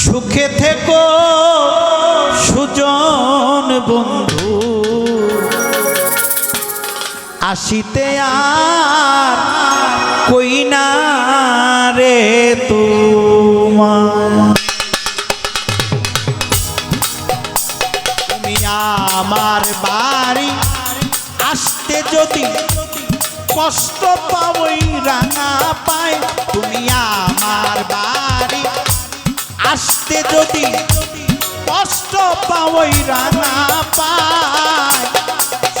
সুখে থেকো সুজন বন্ধু। আসিতে আর কই না রে তুমি আমার বাড়ি আসতে যদি কষ্ট পাবই রাঙা পায়, তুমি আমার বাড়ি। আসতে যদি কষ্ট পাবই রাঙা পায়,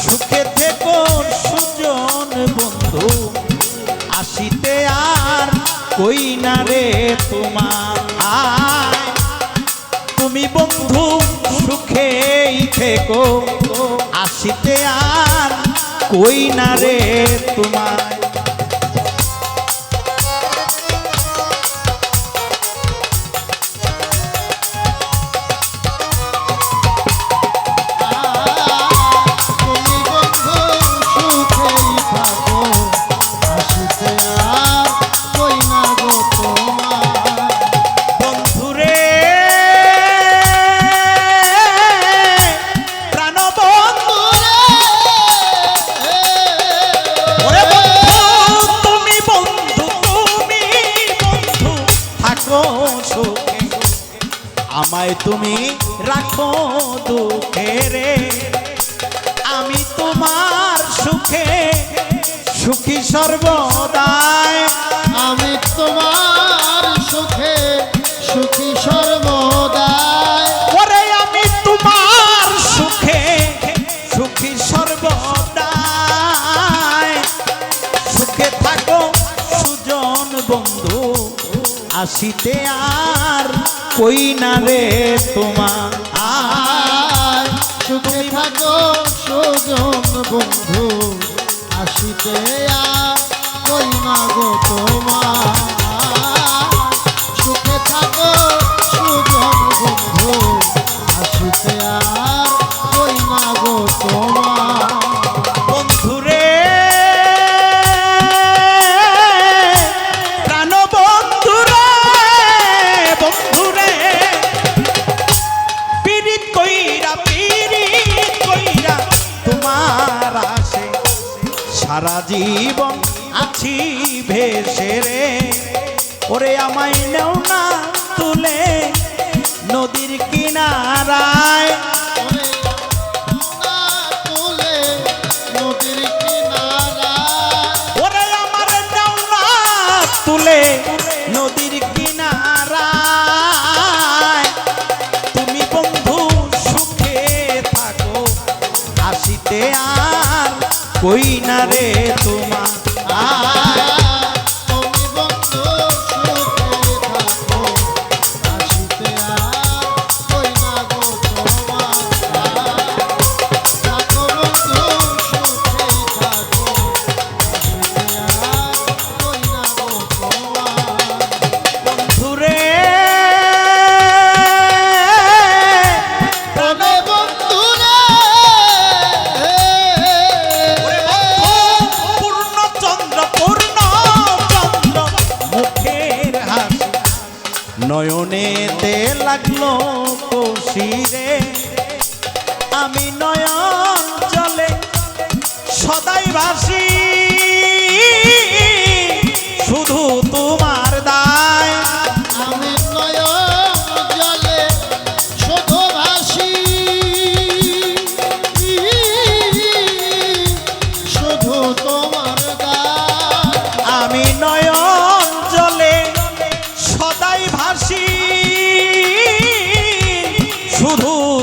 সুখে থেকো সুজন বন্ধু, আসিতে আর কই না রে তোমার তুমি বন্ধু, সুখেই থেকো, আসিতে আর কই না রে তোমায়। সুখে। আমায় তুমি রাখো দুঃখে রে। আমি তোমার সুখে সুখী সর্বদাই। আমি তোমার সুখে সুখী সর্বদাই। ওরে আমি তোমার সুখে সুখী সর্বদাই। সুখে থাকো সুজন বন্ধু আসিতে আর কই না রে তোমার? আয় সুখে থাকো বন্ধু, আসিতে আর কই না গো তোমার? সারা জীবন আছি ভেসে রে ওরে আমায় নেও না তুলে নদীর কিনারায়। তুলে নদীর কিনারায়। তুমি বন্ধু সুখে থাকো আসিতে কই না রে তোমার লাগল কষিরে আমি নয়ন চলে সদাই ভাসি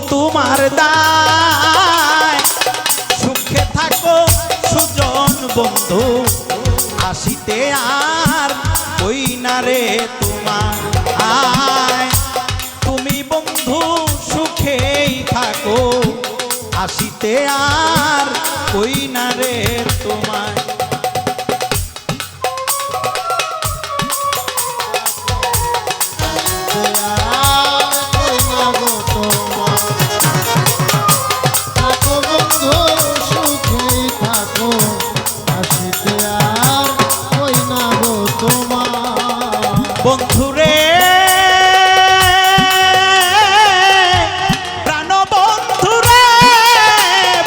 তোমার দায়। সুখে থাকো সুজন বন্ধু আসিতে আর ওই না রে তোমার আয়। তুমি বন্ধু, সুখেই থাকো আসিতে আর ওই না রে বন্ধুরে। প্রাণ বন্ধুরে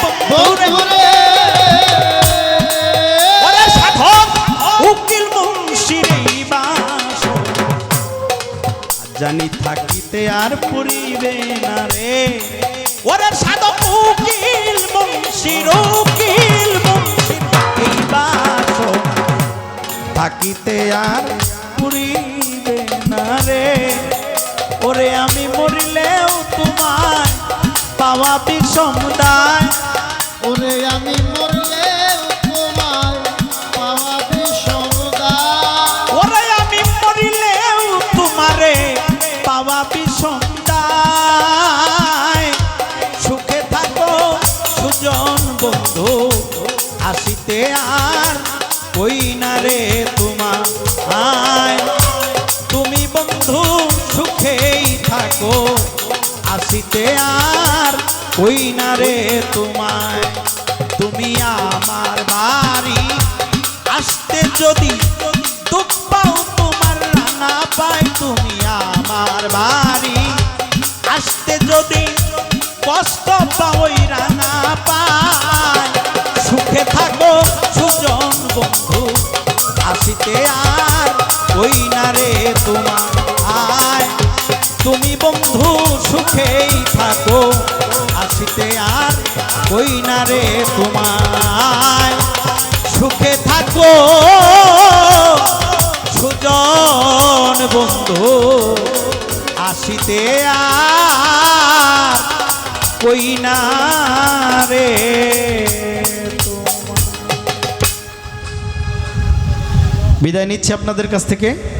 বন্ধুরে। সাধক, উকিল মুন্সিরে জানি থাকিতে আর পুরিবে না রে। ওরে সাধক, উকিল মুন্সির উকিল মুন্সির থাকিতে আর পুরী ওরে আমি মরিলেও তোমায় পাওয়া বিষমদায় ওরে আসিতে আর কই না রে তোমায়? তুমি আমার বাড়ি। আসতে যদি দুঃখ পাও তোমার পাই তুমি আমার বাড়ি। আসতে যদি কষ্ট পাওই রাঙা পাই সুখে থাকো সুজন বন্ধু আসিতে আর বন্ধু, সুখেই থাকো। আসিতে আর ওই না রে তোমায়। সুখে থাকো, সুজন বন্ধু। আসিতে আর কই না রে বিদায় নিচ্ছি আপনাদের কাছ থেকে।